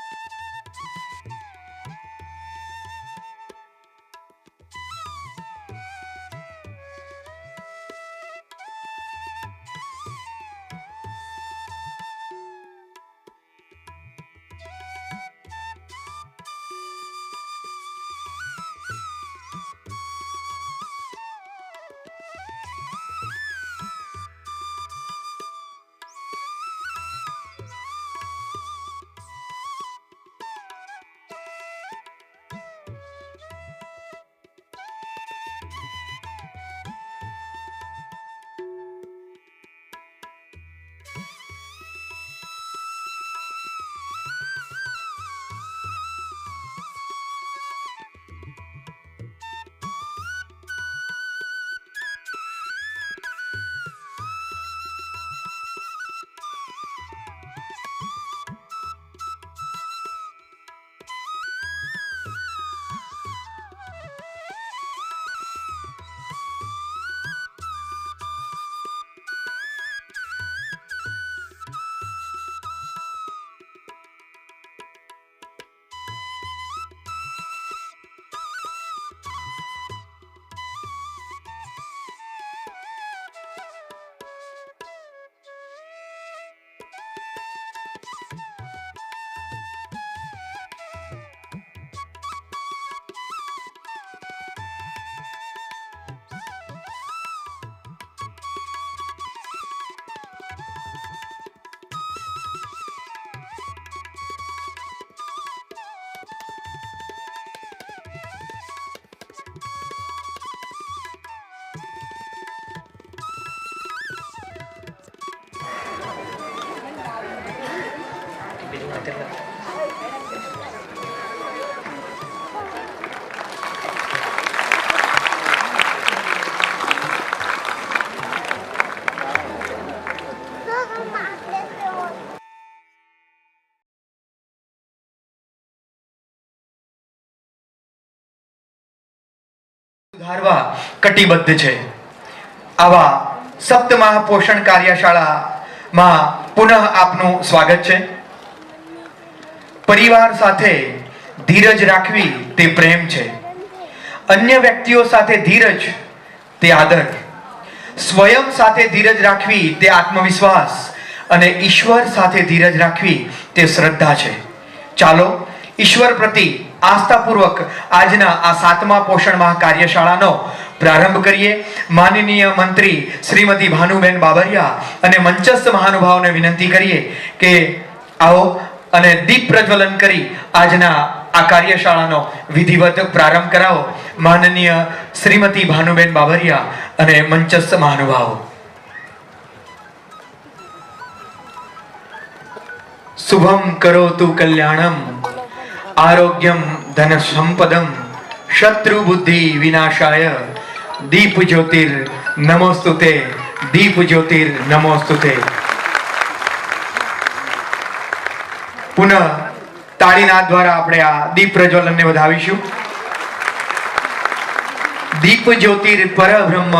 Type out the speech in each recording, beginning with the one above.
Yeah! હાથે સુધારવા કટિબદ્ધ છે. આવા સપ્તમાહ પોષણ કાર્યશાળામાં પુનઃ આપનું સ્વાગત છે. પરિવાર સાથે ધીરજ રાખવી તે પ્રેમ છે. અન્ય વ્યક્તિઓ સાથે ધીરજ, તે આદર. સ્વયં સાથે ધીરજ રાખવી, તે આત્મવિશ્વાસ અને ઈશ્વર સાથે ધીરજ રાખવી, તે શ્રદ્ધા છે. ચાલો, ઈશ્વર પ્રતિ આસ્થાપૂર્વક આજના આ સાતમા પોષણ માહ કાર્યશાળાનો પ્રારંભ કરીએ. માનનીય મંત્રી શ્રીમતી ભાનુબેન બાબરિયા અને મંચસ્થ મહાનુભાવને વિનંતી કરીએ કે આવો અને દીપ પ્રજ્વલન કરી આજના આ કાર્યશાળાનો વિધિવત પ્રારંભ કરાવો. માનનીય શ્રીમતી ભાનુબેન બાબરિયા અને મંચસ્થ મહાનુભાવો. શુભમ કરોતુ કલ્યાણમ, આરોગ્યમ ધન સંપદમ શત્રુ બુદ્ધિ વિનાશાય. દીપ જ્યોતિર નમોસ્તુતે, દીપ જ્યોતિર નમોસ્તુતે. પુનઃ તાળીનાથ દ્વારા આપણે આ દીપ પ્રજ્વલનને વધાવીશું. દીપ જ્યોતિર પરબ્રહ્મ,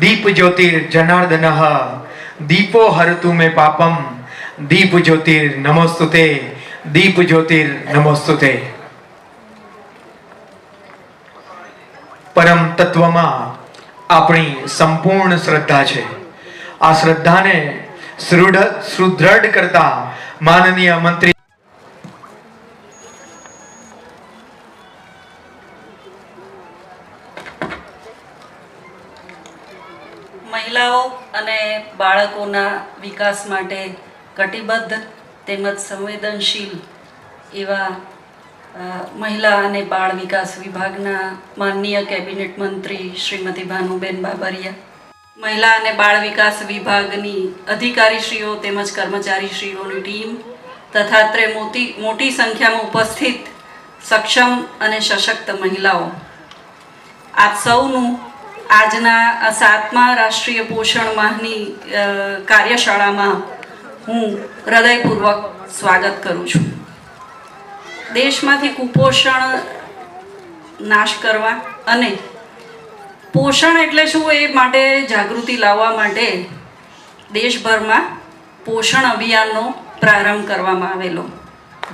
દીપ જ્યોતિર જનાર્દન, દીપો હરતુ મે પાપમ, દીપ જ્યોતિર નમોસ્તુતે, દીપ જ્યોતિર નમોસ્તુતે. પરમ તત્વમાં આપણી સંપૂર્ણ શ્રદ્ધા છે. આ શ્રદ્ધાને સુદૃઢ કરતા માનનીય મંત્રી મહિલાઓ અને બાળકોના વિકાસ માટે કટિબદ્ધ તેમજ સંવેદનશીલ એવા મહિલા અને બાળ વિકાસ વિભાગના માનનીય કેબિનેટ મંત્રી શ્રીમતી ભાનુબેન બાબરિયા મહિલા અને બાળ વિકાસ વિભાગની અધિકારીશ્રીઓ તેમજ કર્મચારીશ્રીઓની ટીમ તથા ત્રે મોટી મોટી સંખ્યામાં ઉપસ્થિત સક્ષમ અને સશક્ત મહિલાઓ. આપ સૌનું આજના સાતમા રાષ્ટ્રીય પોષણ માહની કાર્યશાળામાં હું હૃદયપૂર્વક સ્વાગત કરું છું. દેશમાંથી કુપોષણ નાશ કરવા અને પોષણ એટલે શું એ માટે જાગૃતિ લાવવા માટે દેશભરમાં પોષણ અભિયાનનો પ્રારંભ કરવામાં આવેલો.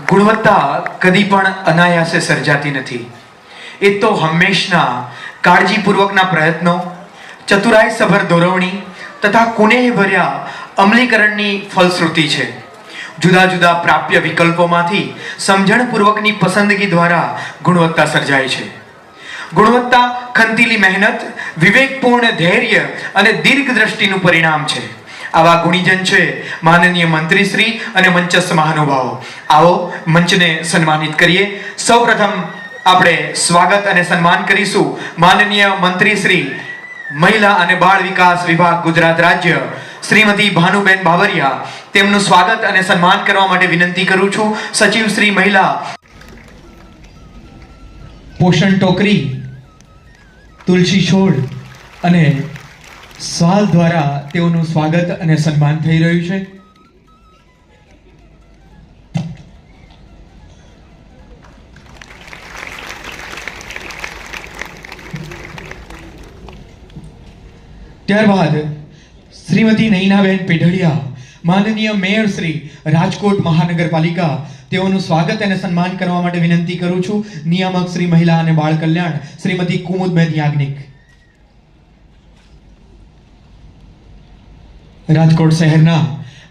ગુણવત્તા કદી પણ અનાયાસે સર્જાતી નથી. એ તો હંમેશના કાળજીપૂર્વકના પ્રયત્નો ચતુરાઈસભર દોરવણી તથા કુનેહ ભર્યા અમલીકરણની ફલશ્રુતિ છે. જુદા જુદા પ્રાપ્ય વિકલ્પોમાંથી સમજણપૂર્વકની પસંદગી દ્વારા ગુણવત્તા સર્જાય છે. ગુણવત્તા, ખંતીલી મહેનત, વિવેકપૂર્ણ ધૈર્ય અને દીર્ઘ દ્રષ્ટિનું પરિણામ છે. આવા ગુણીજન છે માનનીય મંત્રીશ્રી અને મંચસ્થ મહાનુભાવો. આવો મંચને સન્માનિત કરીએ. સૌપ્રથમ આપણે સ્વાગત અને સન્માન કરીશું માનનીય મંત્રીશ્રી, મહિલા અને બાળ વિકાસ વિભાગ ગુજરાત રાજ્ય, શ્રીમતી ભાનુબેન બાવરિયા. તેમનું સ્વાગત અને સન્માન કરવા માટે વિનંતી કરું છું. સચિવ શ્રી મહિલા પોષણ ટોકરી, તુલસી છોડ અને સ્વાલ દ્વારા તેઓનું સ્વાગત અને સન્માન થઈ રહ્યું છે. ત્યારબાદ શ્રીમતી નૈનાબેન પેઢડિયા, માનનીય મેયર શ્રી રાજકોટ મહાનગરપાલિકા તેઓનું સ્વાગત અને સન્માન કરવા માટે વિનંતી કરું છું. નિયામક શ્રી મહિલા અને બાળ કલ્યાણ, શ્રીમતી કુમુદબેન યાજ્ઞિક. રાજકોટ શહેરના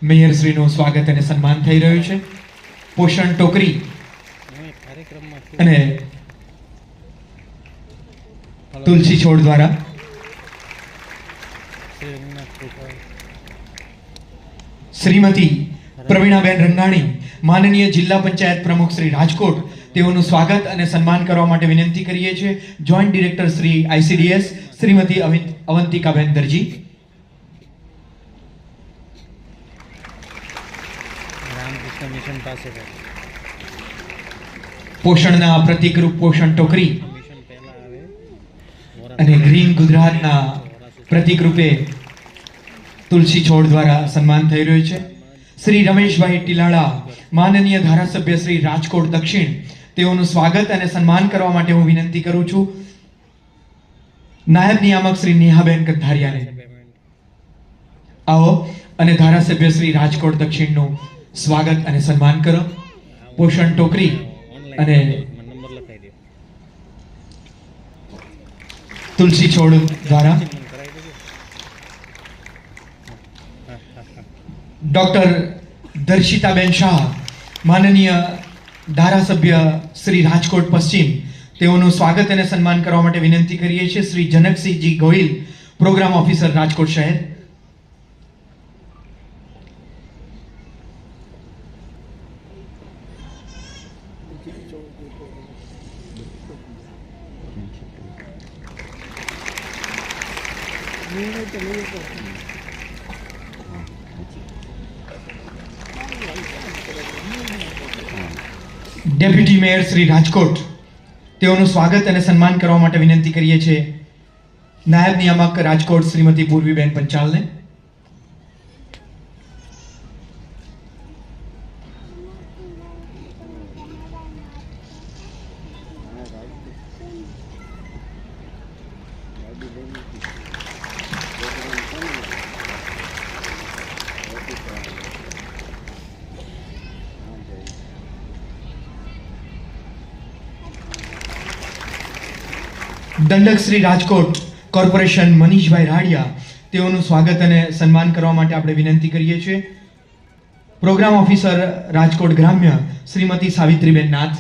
મેયર શ્રીનું સ્વાગત અને સન્માન થઈ રહ્યું છે. પોષણ ટોકરી અને તુલસી છોડ દ્વારા. શ્રીમતી પ્રવીણાબેન રંગાણી માનનીય જિલ્લા પંચાયત પ્રમુખ શ્રી રાજકોટ તેઓનું સ્વાગત અને સન્માન કરવા માટે વિનંતી કરીએ છીએ. Joint director Shri ICDS Shrimati Avantikaben Darji. પોષણના પ્રતિકરૂપ પોષણ ટોકરી અને ગ્રીન ગુજરાતના પ્રતિક રૂપે તુલસી છોડ દ્વારા સન્માન થઈ રહ્યું છે. શ્રી રમેશભાઈ ટીલાળા, માનનીય ધારાસભ્ય શ્રી રાજકોટ દક્ષિણ, તેઓનું સ્વાગત અને સન્માન કરવા માટે હું વિનંતી કરું છું. નાયબ નિયામક શ્રી નેહાબેન કથારિયાને. આવો અને ધારાસભ્ય શ્રી રાજકોટ દક્ષિણનું સ્વાગત અને સન્માન કરો. પોષણ ટોકરી અને તુલસી છોડ દ્વારા મને કરાવી દેજો હા હા હા ડોક્ટર દર્શિતાબેન શાહ માનનીય ધારાસભ્ય શ્રી રાજકોટ પશ્ચિમ, તેઓનું સ્વાગત અને સન્માન કરવા માટે વિનંતી કરીએ છીએ. શ્રી જનકસિંહજી ગોહિલ, પ્રોગ્રામ ઓફિસર રાજકોટ શહેર. ડેપ્યુટી મેયર શ્રી રાજકોટ તેઓનું સ્વાગત અને સન્માન કરવા માટે વિનંતી કરીએ છીએ. નાયબ નિયામક રાજકોટ શ્રીમતી પૂર્વીબેન પંચાલને દંડક શ્રી રાજકોટ કોર્પોરેશન મનીષભાઈ રાડિયા તેઓનું સ્વાગત અને સન્માન કરવા માટે આપણે વિનંતી કરીએ છીએ. પ્રોગ્રામ ઓફિસર રાજકોટ ગ્રામ્ય શ્રીમતી સાવિત્રીબેન નાથ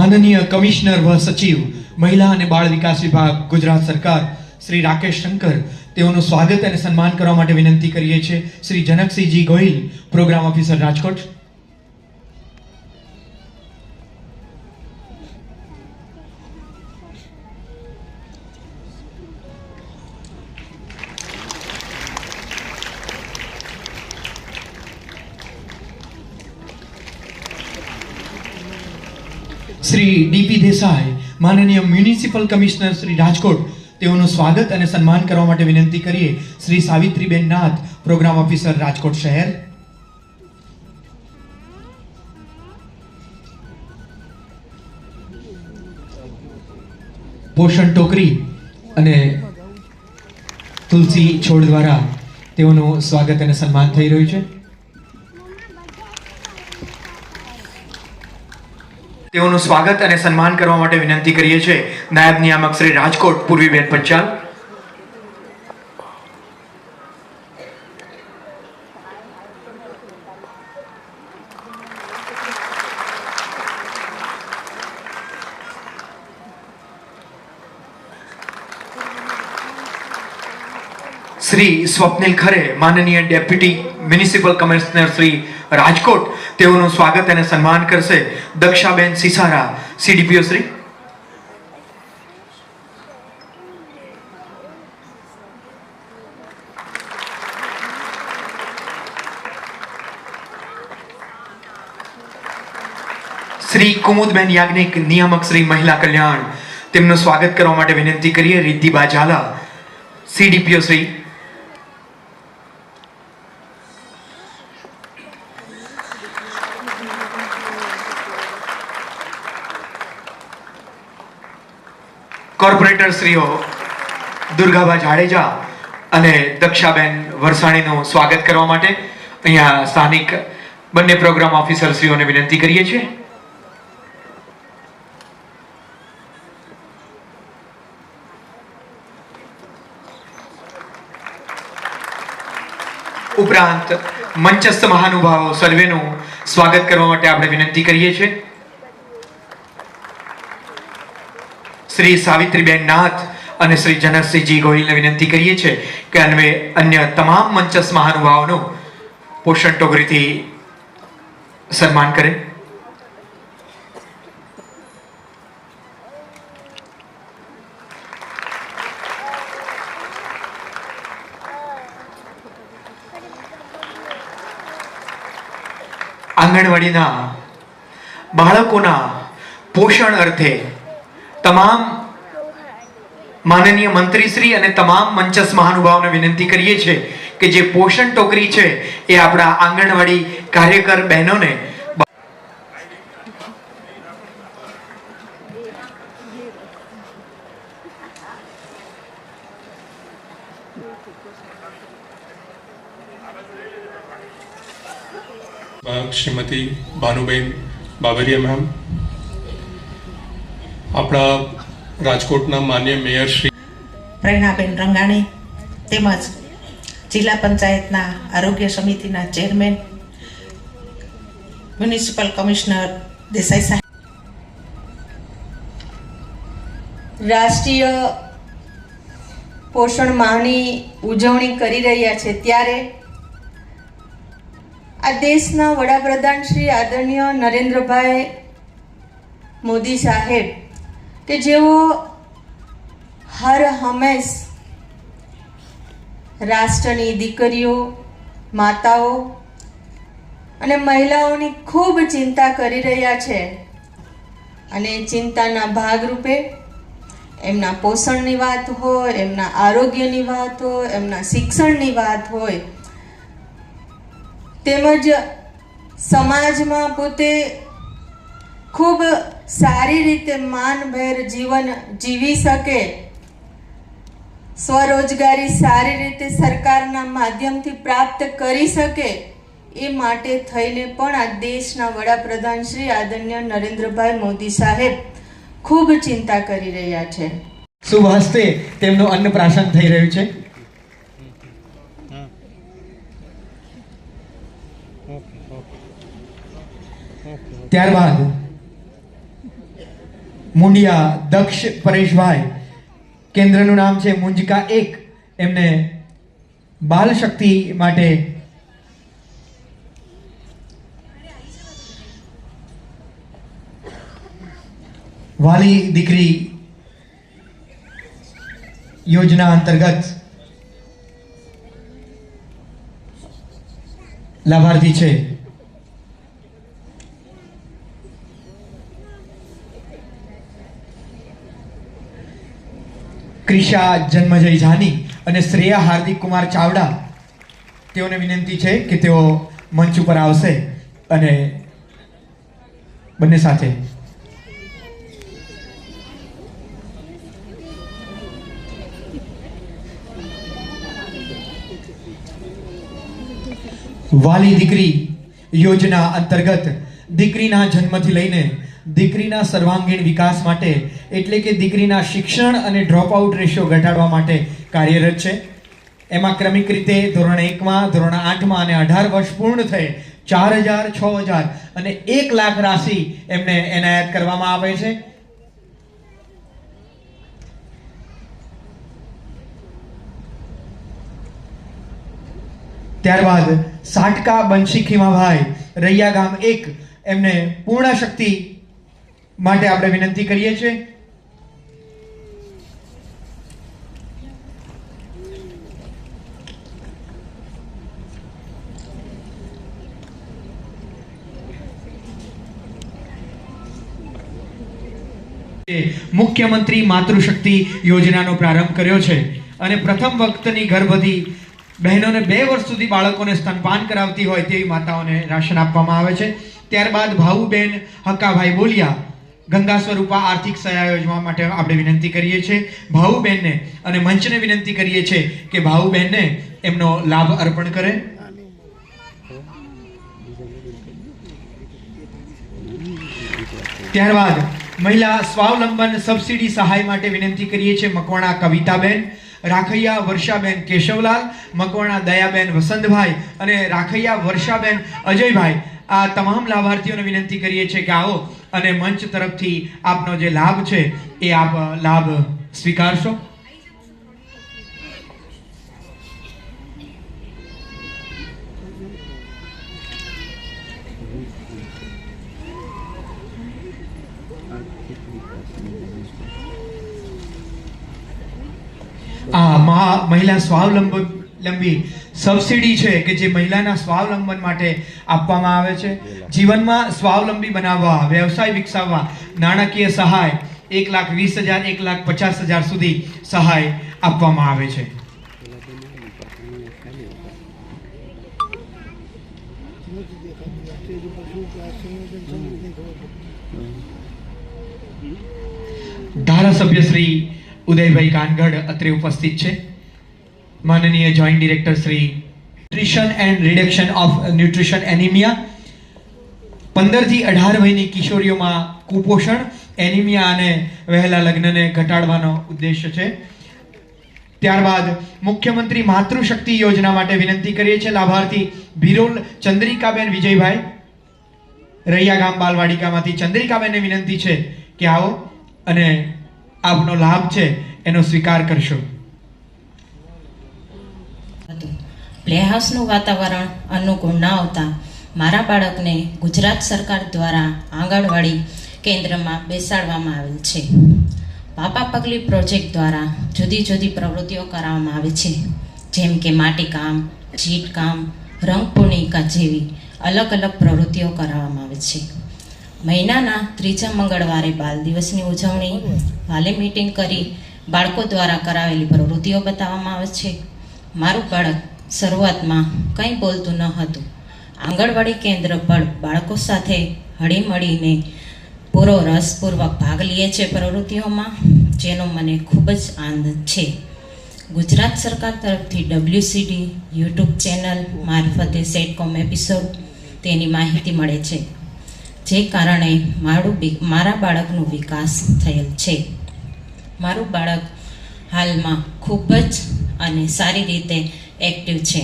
માનનીય કમિશનર વ સચિવ, મહિલા અને બાળ વિકાસ વિભાગ, ગુજરાત સરકાર, શ્રી રાકેશ શંકર, તેઓનું સ્વાગત અને સન્માન કરવા માટે વિનંતી કરીએ છીએ. Shri Janaksinhji Gohil, program officer Rajkot. Shri DP Desai, માનનીય મ્યુનિસિપલ કમિશનર શ્રી રાજકોટ, તેઓનું સ્વાગત અને સન્માન કરવા માટે વિનંતી કરીએ શ્રી સાવિત્રીબેન નાથ, પ્રોગ્રામ ઓફિસર રાજકોટ શહેર. પોષણ ટોકરી અને તુલસી છોડ દ્વારા તેઓનું સ્વાગત અને સન્માન થઈ રહ્યું છે. તેઓનું સ્વાગત અને સન્માન કરવા માટે વિનંતી કરીએ છીએ. નાયબ નિયામક શ્રી રાજકોટ, પૂર્વીબેન પંચાલ. શ્રી સ્વપ્નિલ ખરે, માનનીય deputy municipal commissioner Shri Rajkot તેઓનું સ્વાગત અને સન્માન કરશે દક્ષાબેન સિસારા સીડીપીઓ શ્રી. શ્રી કુમુદબેન યાજ્ઞિક નિયામક શ્રી મહિલા કલ્યાણ. તેમનું સ્વાગત કરવા માટે વિનંતી કરીએ રિદ્ધિબા ઝાલા સીડીપીઓ શ્રી. કોર્પોરેટર શ્રીઓ દુર્ગાબા જાડેજા અને દક્ષાબેન વરસાણીનું સ્વાગત કરવા માટે અહીંયા સ્થાનિક બંને પ્રોગ્રામ ઓફિસર શ્રીઓને વિનંતી કરીએ છીએ. ઉપરાંત મંચસ્થ મહાનુભાવો સર્વેનું સ્વાગત કરવા માટે આપણે વિનંતી કરીએ છીએ. શ્રી સાવિત્રીબેન નાથ અને શ્રી જનકસિંહજી ગોહિલને વિનંતી કરીએ છીએ કે અન્વે અન્ય તમામ મંચસ મહાનુભાવોનું પોષણ ટોગરીથી સન્માન કરે. આંગણવાડીના બાળકોના પોષણ અર્થે તમામ માનનીય મંત્રીશ્રી અને તમામ મંચસ મહાનુભાવને વિનંતી કરીએ છીએ કે જે પોષણ ટોકરી છે એ આપણા આંગણવાડી કાર્યકર બહેનોને શ્રીમતી ભાનુબેન બાબરિયા મેમ આપણા રાજકોટના માન્ય મેયર શ્રી પ્રેરણાબેન રંગાણી તેમજ જિલ્લા પંચાયતના આરોગ્ય સમિતિના ચેરમેન મ્યુનિસિપલ કમિશનર દેસાઈ સાહેબ. રાષ્ટ્રીય પોષણ માહની ઉજવણી કરી રહ્યા છે ત્યારે આ દેશના વડાપ્રધાન શ્રી આદરણીય નરેન્દ્રભાઈ મોદી સાહેબ કે જેઓ હર હંમેશ રાષ્ટ્રની દીકરીઓ, માતાઓ અને મહિલાઓની ખૂબ ચિંતા કરી રહ્યા છે અને ચિંતાના ભાગરૂપે એમના પોષણની વાત હોય, એમના આરોગ્યની વાત હોય, એમના શિક્ષણની વાત હોય, તેમજ સમાજમાં પોતે ખૂબ સારી રીતે માનભેર જીવન જીવી શકે. સ્વરોજગારી સારી રીતે સરકારના માધ્યમથી પ્રાપ્ત કરી શકે એ માટે થઈને પણ આ દેશના વડાપ્રધાન શ્રી આદરણીય નરેન્દ્રભાઈ મોદી સાહેબ ખૂબ ચિંતા કરી રહ્યા છે. શુભ હસ્તે તેમનું અન્નપ્રાશન થઈ રહ્યું છે. ત્યારબાદ મુંડિયા દક્ષ પરેશભાઈ. કેન્દ્રનું નામ છે મુંજકા એક. એમને બાલ શક્તિ માટે વાલી દીકરી યોજના અંતર્ગત લાભાર્થી છે. ક્રિશા જન્મજય જાની અને શ્રેયા હાર્દિક કુમાર ચાવડા તેઓને વિનંતી છે કે તેઓ મંચ ઉપર આવશે અને બંને સાથે વાલી દીકરી યોજના અંતર્ગત દીકરીના જન્મથી લઈને દીકરીના સર્વાંગીણ વિકાસ માટે, એટલે કે દીકરીના શિક્ષણ અને ડ્રોપ આઉટ રેશિયો ઘટાડવા માટે કાર્યરત છે. એમાં ક્રમિક રીતે ધોરણ એકમાં, ધોરણ આઠમાં અને અઢાર વર્ષ પૂર્ણ થઈ ચાર હજાર, છ હજાર અને એક લાખ રાશિ એમને એનાયત કરવામાં આવે છે. ત્યારબાદ સાટકા બનશીખીમાં ભાઈ રૈયા ગામ એક, એમને પૂર્ણ શક્તિ માટે આપણે વિનંતી કરીએ છીએ. મુખ્યમંત્રી માતૃશક્તિ યોજનાનો પ્રારંભ કર્યો છે અને પ્રથમ વખતની ગર્ભવતી બહેનોને બે વર્ષ સુધી બાળકોને સ્તનપાન કરાવતી હોય તેવી માતાઓને રાશન આપવામાં આવે છે. ત્યારબાદ ભાવુબેન હક્કાભાઈ બોલિયા ગંગા સ્વરૂપા આર્થિક સહાય યોજવા માટે આપણે વિનંતી કરીએ છીએ. ભાવુબેનને અને મંચને વિનંતી કરીએ છીએ કે ભાવુબેનને એમનો લાભ અર્પણ કરે. ત્યારબાદ મહિલા સ્વાવલંબન સબસિડી સહાય માટે વિનંતી કરીએ છીએ મકવાણા કવિતાબેન, રાખૈયા વર્ષાબેન કેશવલાલ, મકવાણા દયાબેન વસંતભાઈ અને રાખૈયા વર્ષાબેન અજયભાઈ. આ તમામ લાભાર્થીઓને વિનંતી કરીએ છીએ કે આવો અને મંચ તરફથી આપનો જે લાભ છે એ આપ લાભ સ્વીકારશો? આ મહિલા સ્વાવલંબી સબસિડી છે કે જે મહિલાના સ્વાવલંબન માટે આપવામાં આવે છે. જીવનમાં સ્વાવલંબી બનાવવા વ્યવસાય વિકસાવવા નાણાકીય સહાય એક લાખ વીસ હજાર એક લાખ પચાસ હજાર સુધી સહાય આપવામાં આવે છે. ધારાસભ્ય શ્રી ઉદયભાઈ કાનગઢ અત્રે ઉપસ્થિત છે. માનનીય joint director Shri nutrition and reduction of nutrition anaemia પંદરથી અઢાર વયની કિશોરીઓમાં કુપોષણ, એનિમિયા અને વહેલા લગ્નને ઘટાડવાનો ઉદ્દેશ્ય છે. ત્યારબાદ મુખ્યમંત્રી માતૃશક્તિ યોજના માટે વિનંતી કરીએ છીએ. લાભાર્થી ભિરોલ ચંદ્રિકાબેન વિજયભાઈ. રૈયા ગામ બાલવાડિકામાંથી ચંદ્રિકાબેનને વિનંતી છે કે આવો અને આપનો લાભ છે એનો સ્વીકાર કરશો હતું પ્લેહાઉસનું વાતાવરણ અનુકૂળ ન આવતા મારા બાળકને ગુજરાત સરકાર દ્વારા આંગણવાડી કેન્દ્રમાં બેસાડવામાં આવેલ છે. પાપા પગલી પ્રોજેક્ટ દ્વારા જુદી જુદી પ્રવૃત્તિઓ કરાવવામાં આવે છે. જેમ કે માટીકામ ચીટકામ રંગપૂર્ણિકા જેવી અલગ અલગ પ્રવૃત્તિઓ કરાવવામાં આવે છે. મહિનાના ત્રીજા મંગળવારે બાલ દિવસની ઉજવણી, વાલી મીટિંગ કરી બાળકો દ્વારા કરાવેલી પ્રવૃત્તિઓ બતાવવામાં આવે છે. મારું બાળક શરૂઆતમાં કંઈ બોલતું ન હતું. આંગણવાડી કેન્દ્ર પર બાળકો સાથે હળીમળીને પૂરો રસપૂર્વક ભાગ લે છે પ્રવૃત્તિઓમાં, જેનો મને ખૂબ જ આનંદ છે. ગુજરાત સરકાર તરફથી ડબલ્યુસીડી યુટ્યુબ ચેનલ મારફતે સેટકોમ એપિસોડ તેની માહિતી મળે છે, જે કારણે મારું મારા બાળકનો વિકાસ થયેલ છે. મારું બાળક હાલમાં ખૂબ જ અને સારી રીતે એક્ટિવ છે.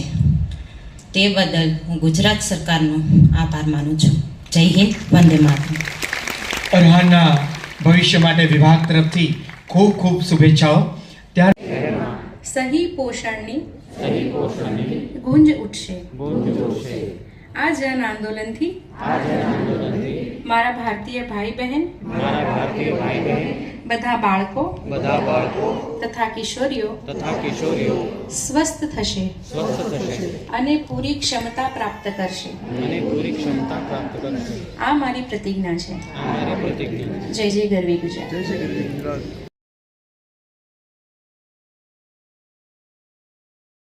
તે બદલ હું ગુજરાત સરકારનો આભાર માનું છું. જય હિન્દ વંદે માતરમ. અરહાનના ભવિષ્ય માટે વિભાગ તરફથી ખૂબ ખૂબ શુભેચ્છાઓ. ત્યારે સહી પોષણની ગુંજ ઉઠશે. આ જન આંદોલનથી મારા ભારતીય ભાઈ બહેન બધા બાળકો બધા બાળકો તથા કિશોરીઓ તથા કિશોરીઓ સ્વસ્થ થશે સ્વસ્થ થશે. અને પૂરી ક્ષમતા પ્રાપ્ત કરશે. અને પૂરી ક્ષમતા પ્રાપ્ત કરશે. આ મારી પ્રતિજ્ઞા છે. આ મારી પ્રતિજ્ઞા છે. જય જય ગરવી ગુજરાત.